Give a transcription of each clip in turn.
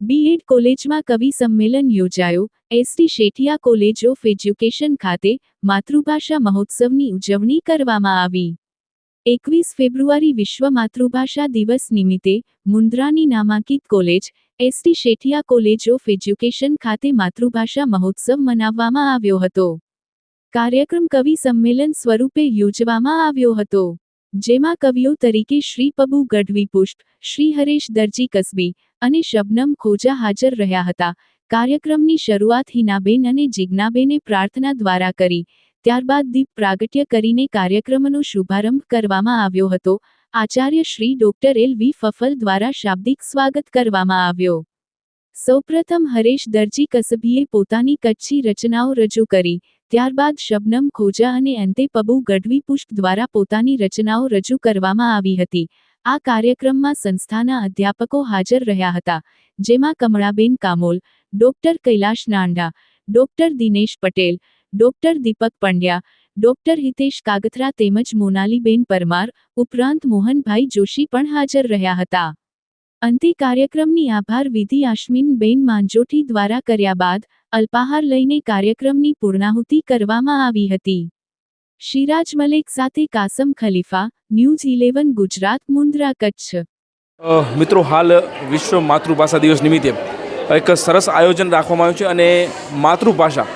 B Ed કોલેજમાં કવિ સંમેલન યોજાયો. S T Shethia college of education ખાતે માતૃભાષા મહોત્સવની ઉજવણી કરવામાં આવી. એકવીસ ફેબ્રુઆરી વિશ્વ માતૃભાષા દિવસ નિમિત્તે મુન્દ્રાની નામાંકિત college S T Shethia college of education ખાતે માતૃભાષા મહોત્સવ મનાવવામાં આવ્યો હતો. કાર્યક્રમ કવિ સંમેલન સ્વરૂપે યોજવામાં આવ્યો હતો, જેમાં કવિઓ તરીકે શ્રી પબુ ગઢવી પુષ્પ શ્રી હરેશ દરજી કસબી અને શબનમ ખોજા હાજર રહ્યા હતા. કાર્યક્રમની શરૂઆત હિનાબેન અને જિજ્ઞાબેને પ્રાર્થના દ્વારા કરી, ત્યારબાદ દીપ પ્રાગટ્ય કરીને કાર્યક્રમનો શુભારંભ કરવામાં આવ્યો હતો. આચાર્ય શ્રી ડોક્ટર એલ વી ફફલ દ્વારા શાબ્દિક સ્વાગત કરવામાં આવ્યો. સૌપ્રથમ હરેશ દરજી કસબીએ પોતાની કચ્છી રચનાઓ રજૂ કરી, ત્યારબાદ શબનમ, ખોજા અને અંતે પબુ ગઢવી પુષ્પ દ્વારા પોતાની રચનાઓ રજૂ કરવામાં આવી હતી. આ કાર્યક્રમમાં સંસ્થાના અધ્યાપકો હાજર રહ્યા હતા, જેમાં Kamlaben Kamol, doctor Kailash Nanda, doctor Dinesh Patel, doctor Deepak Pandya, doctor Hitesh Kagathara તેમજ મોનાલીબેન પરમાર, ઉપરાંત મોહનભાઈ જોશી પણ હાજર રહ્યા હતા. અંતે કાર્યક્રમની આભાર વિધિ આશ્મિનબેન માંજોઠી દ્વારા કર્યા બાદ અલ્પાહાર લઈને કાર્યક્રમની પૂર્ણાહુતિ કરવામાં આવી હતી. શિરાજ મલેક સાથે કાસમ ખલીફા, ન્યૂઝ ઇલેવન, ગુજરાત, મુન્દ્રા, કચ્છ. મિત્રો, હાલ વિશ્વ માતૃભાષા દિવસ નિમિત્તે એક સરસ આયોજન રાખવામાં આવ્યું છે અને માતૃભાષા,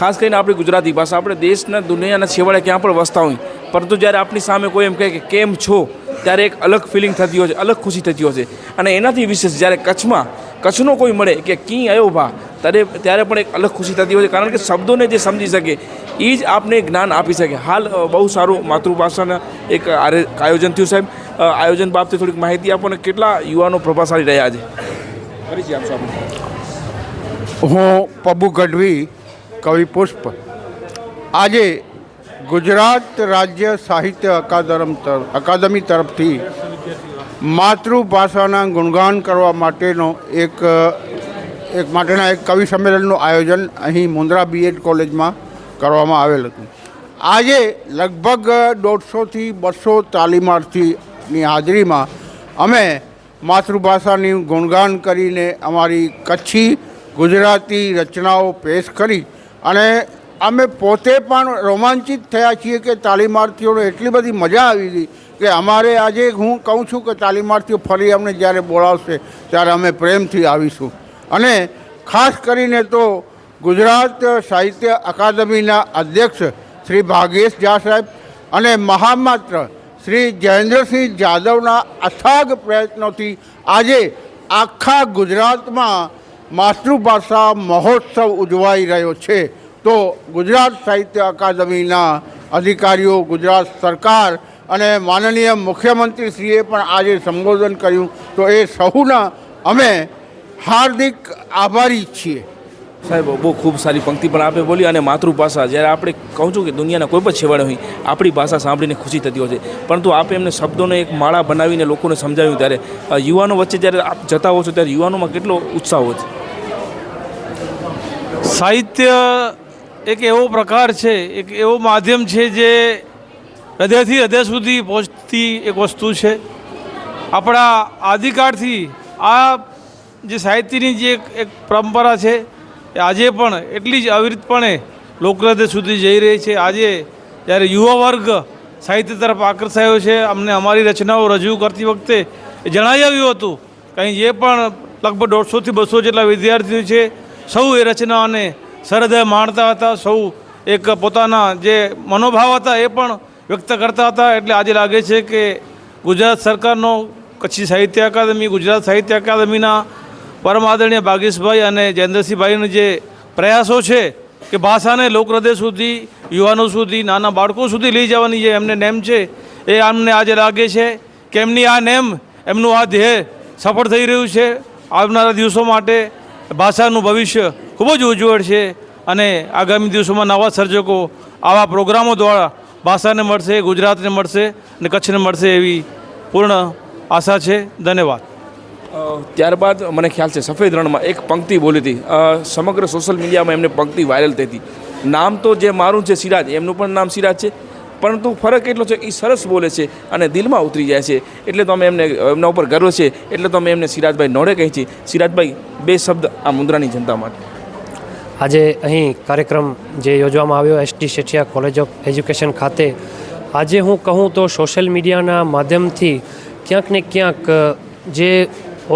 ખાસ કરીને આપણી ગુજરાતી ભાષા, આપણે દેશના દુનિયાના છેવાડે ક્યાં પણ વસતા હોય, પરંતુ જ્યારે આપણી સામે કોઈ એમ કહે કે કેમ છો ત્યારે એક અલગ ફિલિંગ થતી હોય છે, અલગ ખુશી થતી હોય છે. અને એનાથી વિશેષ જ્યારે કચ્છમાં, કચ્છનો કોઈ મળે કે કી આવ્યો ભા, ત્યારે ત્યારે પણ એક અલગ ખુશી થતી હોય છે. કારણ કે શબ્દોને જે સમજી શકે એ જ આપને જ્ઞાન આપી શકે. હાલ બહુ સારું માતૃભાષાના એક આયોજન થયું સાહેબ. આયોજન બાબતે થોડીક માહિતી આપો અને કેટલા યુવાનો પ્રભાવશાળી રહ્યા છે? આપશો આપણે હું પબુ ગઢવી કવિ પુષ્પ. આજે ગુજરાત રાજ્ય સાહિત્ય અકાદમ અકાદમી તરફથી માતૃભાષાના ગુણગાન કરવા માટેનો એક એક માટેના એક કવિ સંમેલનનું આયોજન અહીં મુન્દ્રા બીએડ કોલેજમાં કરવામાં આવેલ હતું. આજે લગભગ દોઢસોથી બસો તાલીમાર્થીની હાજરીમાં અમે માતૃભાષાની ગુણગાન કરીને અમારી કચ્છી ગુજરાતી રચનાઓ પેશ કરી અને અમે પોતે પણ રોમાંચિત થયા છીએ કે તાલીમાર્થીઓને એટલી બધી મજા આવી હતી કે અમારે આજે હું કહું છું કે તાલીમાર્થીઓ ફરી અમને જ્યારે બોલાવશે ત્યારે અમે પ્રેમથી આવીશું. અને ખાસ કરીને તો ગુજરાત સાહિત્ય અકાદમીના અધ્યક્ષ શ્રી ભાગેશ ઝા સાહેબ અને મહામાત્ર શ્રી જયેન્દ્રસિંહ જાદવના અથાગ પ્રયત્નોથી આજે આખા ગુજરાતમાં માતૃભાષા મહોત્સવ ઉજવાઈ રહ્યો છે. તો ગુજરાત સાહિત્ય અકાદમીના અધિકારીઓ ગુજરાત સરકાર અને માનનીય મુખ્યમંત્રીશ્રીએ પણ આજે સંબોધન કર્યું. તો એ સહુના અમે હાર્દિક આભારી છીએ. સાહેબ બહુ ખૂબ સારી પંક્તિ પણ આપે બોલી અને માતૃભાષા જ્યારે આપણે કહું છું કે દુનિયાના કોઈ પણ છેવાડે હોય આપણી ભાષા સાંભળીને ખુશી થતી હોય છે. પરંતુ આપે એમને શબ્દોને એક માળા બનાવીને લોકોને સમજાવ્યું ત્યારે યુવાનો વચ્ચે જ્યારે આપ જતા હો છો ત્યારે યુવાનોમાં કેટલો ઉત્સાહ હોય છે? સાહિત્ય એક એવો પ્રકાર છે, એક એવો માધ્યમ છે જે હૃદયથી હૃદય સુધી પહોંચતી એક વસ્તુ છે. આપણા આદિકાળથી આ જે સાહિત્યની જે એક એક પરંપરા છે, એ આજે પણ એટલી જ અવિરતપણે લોકહૃદય સુધી જઈ રહી છે. આજે જ્યારે યુવા વર્ગ સાહિત્ય તરફ આકર્ષાયો છે, અમને અમારી રચનાઓ રજૂ કરતી વખતે એ જણાવી આવ્યું હતું કે જે પણ લગભગ દોઢસોથી બસો જેટલા વિદ્યાર્થીઓ છે, સૌ એ રચનાઓને સરહદે માણતા હતા, સૌ એક પોતાના જે મનોભાવ હતા એ પણ વ્યક્ત કરતા હતા. એટલે આજે લાગે છે કે ગુજરાત સરકારનો કચ્છી સાહિત્ય અકાદમી, ગુજરાત સાહિત્ય અકાદમીના પરમ આદરણીય ભાગેશભાઈ અને જયેન્દ્રસિંહભાઈના જે પ્રયાસો છે કે ભાષાને લોકહૃદય સુધી, યુવાનો સુધી, નાના બાળકો સુધી લઈ જવાની જે એમને નેમ છે, એ અમને આજે લાગે છે કે એમની આ નેમ, એમનું આ ધ્યેય સફળ થઈ રહ્યું છે. આવનારા દિવસો માટે ભાષાનું ભવિષ્ય ખૂબ જ ઉજ્જવળ છે અને આગામી દિવસોમાં નવા સર્જકો આવા પ્રોગ્રામો દ્વારા ભાષાને મળશે, ગુજરાતને મળશે અને કચ્છને મળશે એવી પૂર્ણ આશા છે. ધન્યવાદ. ત્યારબાદ મને ખ્યાલ છે, સફેદ રણમાં એક પંક્તિ બોલી હતી. સમગ્ર સોશિયલ મીડિયામાં એમને પંક્તિ વાયરલ થઈ હતી. નામ તો જે મારું છે સિરાજ, એમનું પણ નામ સિરાજ છે. પરંતુ ફરક એટલો છે એ સરસ બોલે છે અને દિલમાં ઉતરી જાય છે. એટલે તો અમે એમને, એમના ઉપર ગર્વ છે. એટલે તો અમે એમને સિરાજભાઈ નોડે કહી છીએ સિરાજભાઈ, બે શબ્દ આ મુન્દ્રાની જનતા માટે. આજે અહીં કાર્યક્રમ જે યોજવામાં આવ્યો S T Shethia college of education ખાતે. આજે હું કહું તો સોશિયલ મીડિયાના માધ્યમથી ક્યાંક ને ક્યાંક જે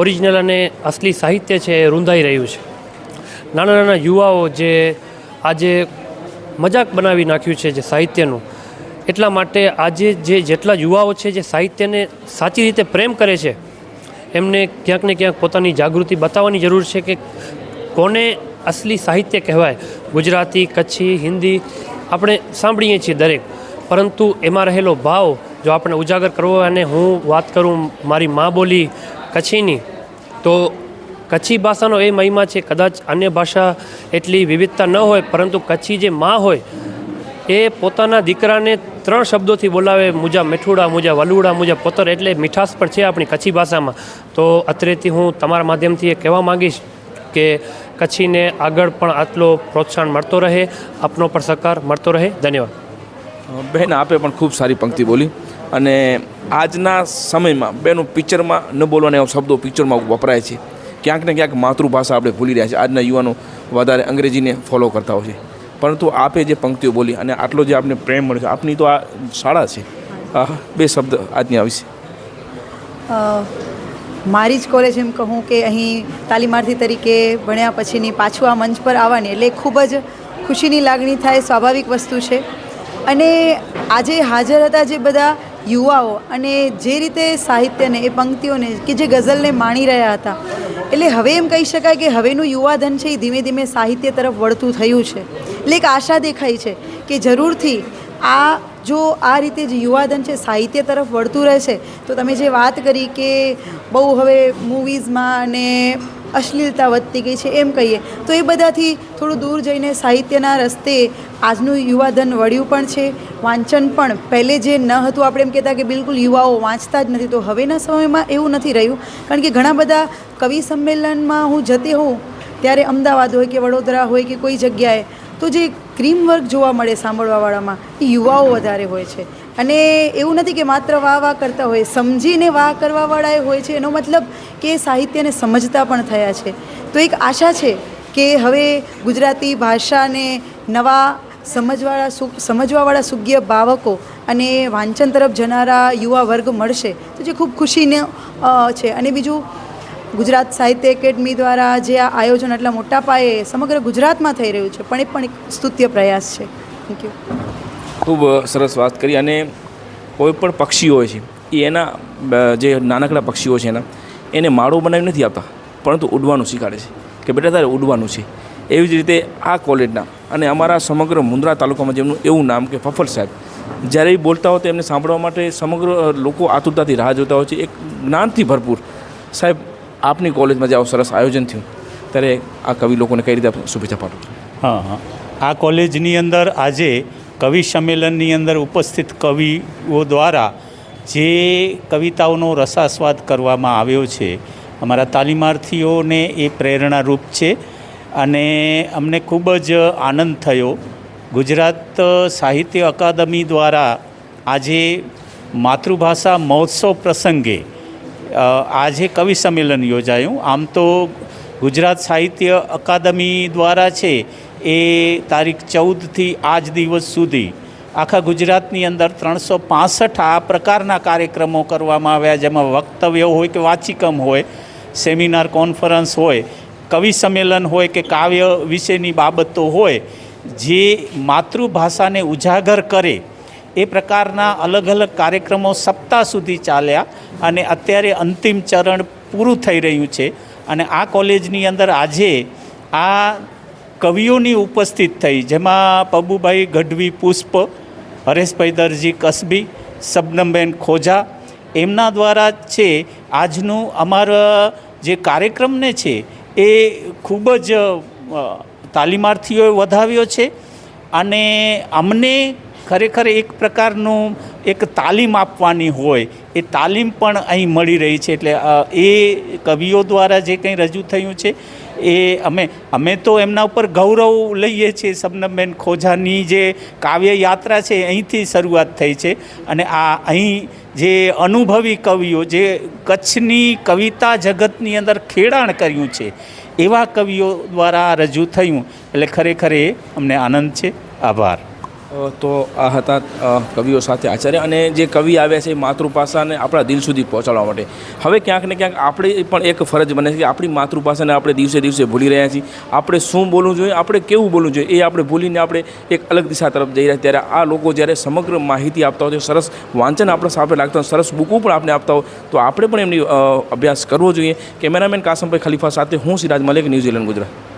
ઓરિજિનલ અને અસલી સાહિત્ય છે એ રૂંધાઈ રહ્યું છે. નાના નાના યુવાઓ જે આજે મજાક બનાવી નાખ્યું છે જે સાહિત્યનું એટલા માટે આજે જે જેટલા યુવાઓ છે, જે સાહિત્યને સાચી રીતે પ્રેમ કરે છે, એમને ક્યાંક ને ક્યાંક પોતાની જાગૃતિ બતાવવાની જરૂર છે કે કોને અસલી સાહિત્ય કહેવાય. ગુજરાતી, કચ્છી, હિન્દી આપણે સાંભળીએ છીએ દરેક. પરંતુ એમાં રહેલો ભાવ જો આપણે ઉજાગર કરવો અને હું વાત કરું મારી મા બોલી કચ્છીની, તો કચ્છી ભાષાનો એ મહિમા છે, કદાચ અન્ય ભાષા એટલી વિવિધતા ન હોય, પરંતુ કચ્છી જે મા હોય એ પોતાના દીકરાને ત્રણ શબ્દોથી બોલાવે, મુજા મીઠુડા, મુજા વલુડા, મુજા પોતર, એટલે મીઠાશ પણ છે આપણી કચ્છી ભાષામાં. તો અત્રેથી હું તમારા માધ્યમથી એ કહેવા માગીશ કે કચ્છીને આગળ પણ આટલો પ્રોત્સાહન મળતો રહે, આપનો પણ સહકાર મળતો રહે. ધન્યવાદ. બહેન આપે પણ ખૂબ સારી પંક્તિ બોલી. અને આજના સમયમાં બેનું પિક્ચરમાં ન બોલવાના એવા શબ્દો પિક્ચરમાં વપરાય છે. ક્યાંક ને ક્યાંક માતૃભાષા આપણે ભૂલી રહ્યા છે. આજના યુવાનો વધારે અંગ્રેજીને ફોલો કરતા હોય છે. પરંતુ આપે જે પંક્તિઓ બોલી અને આટલો જે આપને પ્રેમ મળ્યો છે આપની તો આ શાળા છે. બે શબ્દ આજની આવીશે અ, મારી જ કોલેજ એમ કહું કે અહીં તાલીમાર્થી તરીકે ભણ્યા પછીની પાછું આ મંચ પર આવવાની એટલે ખૂબ જ ખુશીની લાગણી થાય સ્વાભાવિક વસ્તુ છે. અને આજે હાજર હતા જે બધા યુવાઓ અને જે રીતે સાહિત્યને એ પંક્તિઓને કે જે ગઝલને માણી રહ્યા હતા એટલે હવે એમ કહી શકાય કે હવેનું યુવાધન છે એ ધીમે ધીમે સાહિત્ય તરફ વળતું થયું છે. એટલે એક આશા દેખાય છે કે જરૂરથી આ જો આ રીતે જે યુવાધન છે, સાહિત્ય તરફ વળતું રહેશે, તો તમે જે વાત કરી કે બહુ હવે મૂવીઝમાં અને અશ્લીલતા વધતી ગઈ છે એમ કહીએ, તો એ બધાથી થોડું દૂર જઈને સાહિત્યના રસ્તે આજનું યુવાધન વળ્યું પણ છે. વાંચન પણ પહેલે જે ન હતું, આપણે એમ કહેતા કે બિલકુલ યુવાઓ વાંચતા જ નથી, તો હવેના સમયમાં એવું નથી રહ્યું. કારણ કે ઘણા બધા કવિ સંમેલનમાં હું જતી હોઉં, ત્યારે અમદાવાદ હોય કે વડોદરા હોય કે કોઈ જગ્યાએ તો જે ક્રીમ વર્ક જોવા મળે સાંભળવાવાળામાં, એ યુવાઓ વધારે હોય છે. અને એવું નથી કે માત્ર વાહ વાહ કરતા હોય, સમજીને વાહ કરવાવાળા એ હોય છે, એનો મતલબ કે સાહિત્યને સમજતા પણ થયા છે. તો એક આશા છે કે હવે ગુજરાતી ભાષાને નવા સમજવાળા સમજવાવાળા સુગ્ય ભાવકો અને વાંચન તરફ જનારા યુવા વર્ગ મળશે, તો જે ખૂબ ખુશીને છે. અને બીજું ગુજરાત સાહિત્ય એકેડમી દ્વારા જે આ આયોજન આટલા મોટા પાયે સમગ્ર ગુજરાતમાં થઈ રહ્યું છે, પણ એ પણ એક સ્તુત્ય પ્રયાસ છે. થેન્ક યુ ખૂબ સરસ વાત કરી અને કોઈ પણ પક્ષીઓ હોય છે, એ એના જે નાનકડા પક્ષીઓ છે એના, એને માળો બનાવી નથી આપતા, પરંતુ ઉડવાનું શીખવાડે છે કે બેટા તારે ઉડવાનું છે. એવી જ રીતે આ કોલેજના અને અમારા સમગ્ર મુન્દ્રા તાલુકામાં જેમનું એવું નામ કે ફફલ સાહેબ, જ્યારે એ બોલતા હોય તો એમને સાંભળવા માટે સમગ્ર લોકો આતુરતાથી રાહ જોતા હોય છે. એક જ્ઞાનથી ભરપૂર સાહેબ આપની કોલેજમાં જે આવું સરસ આયોજન થયું, ત્યારે આ કવિ લોકોને કઈ રીતે શુભેચ્છા પાઠવો હા હા. આ કોલેજની અંદર આજે કવિ સંમેલનની અંદર ઉપસ્થિત કવિઓ દ્વારા જે કવિતાઓનો રસાસ્વાદ કરવામાં આવ્યો છે, અમારા તાલીમાર્થીઓને એ પ્રેરણારૂપ છે અને અમને ખૂબ જ આનંદ થયો. ગુજરાત સાહિત્ય અકાદમી દ્વારા આજે માતૃભાષા મહોત્સવ પ્રસંગે આજે કવિ સંમેલન યોજાયું. આમ તો ગુજરાત સાહિત્ય અકાદમી દ્વારા છે એ તારીખ ચૌદથી આજ દિવસ સુધી આખા ગુજરાતની અંદર ત્રણસો પાસઠ આ પ્રકારના કાર્યક્રમો કરવામાં આવ્યા, જેમાં વક્તવ્ય હોય કે વાચિકમ હોય, સેમિનાર કોન્ફરન્સ હોય, કવિ સંમેલન હોય કે કાવ્ય વિશેની બાબતો હોય, જે માતૃભાષાને ઉજાગર કરે, એ પ્રકારના અલગ અલગ કાર્યક્રમો સપ્તાહ સુધી ચાલ્યા. અને અત્યારે અંતિમ ચરણ પૂરું થઈ રહ્યું છે. અને આ કોલેજની અંદર આજે આ કવિઓની ઉપસ્થિત થઈ, જેમાં પબુભાઈ ગઢવી, પુષ્પ, હરેશભાઈ દરજી, કસબી, સબનમબેન ખોજા, એમના દ્વારા છે આજનું અમારા જે કાર્યક્રમને છે એ ખૂબ જ તાલીમાર્થીઓએ વધાવ્યો છે. અને અમને ખરેખર એક પ્રકારનું એક તાલીમ આપવાની હોય, એ તાલીમ પણ અહીં મળી રહી છે. એટલે એ કવિઓ દ્વારા જે કંઈ રજૂ થયું છે, એ અમે અમે તો એમના ઉપર ગૌરવ લઈએ છીએ. શબનમબેન ખોજાની જે કાવ્ય યાત્રા છે અહીંથી શરૂઆત થઈ છે. અને આ અહીં જે અનુભવી કવિઓ, જે કચ્છની કવિતા જગતની અંદર ખેડાણ કર્યું છે, એવા કવિઓ દ્વારા રજૂ થયું. એટલે ખરેખર એ અમને આનંદ છે. આભાર. તો આ હતા કવિઓ સાથે આચાર્ય અને જે કવિ આવ્યા છે એ માતૃભાષાને આપણા દિલ સુધી પહોંચાડવા માટે. હવે ક્યાંક ને ક્યાંક આપણે પણ એક ફરજ બને છે કે આપણી માતૃભાષાને આપણે દિવસે દિવસે ભૂલી રહ્યા છીએ. આપણે શું બોલવું જોઈએ, આપણે કેવું બોલવું જોઈએ, એ આપણે ભૂલીને આપણે એક અલગ દિશા તરફ જઈ રહ્યા ત્યારે આ લોકો જ્યારે સમગ્ર માહિતી આપતા હોય સરસ વાંચન આપણા સાથે લાગતા હોય, સરસ બુકો પણ આપણે આપતા હોય, તો આપણે પણ એમની અભ્યાસ કરવો જોઈએ. કેમેરામેન કાસમભાઈ ખલીફા સાથે હું સિરાજ મલિક, ન્યૂઝીલેન્ડ, ગુજરાત.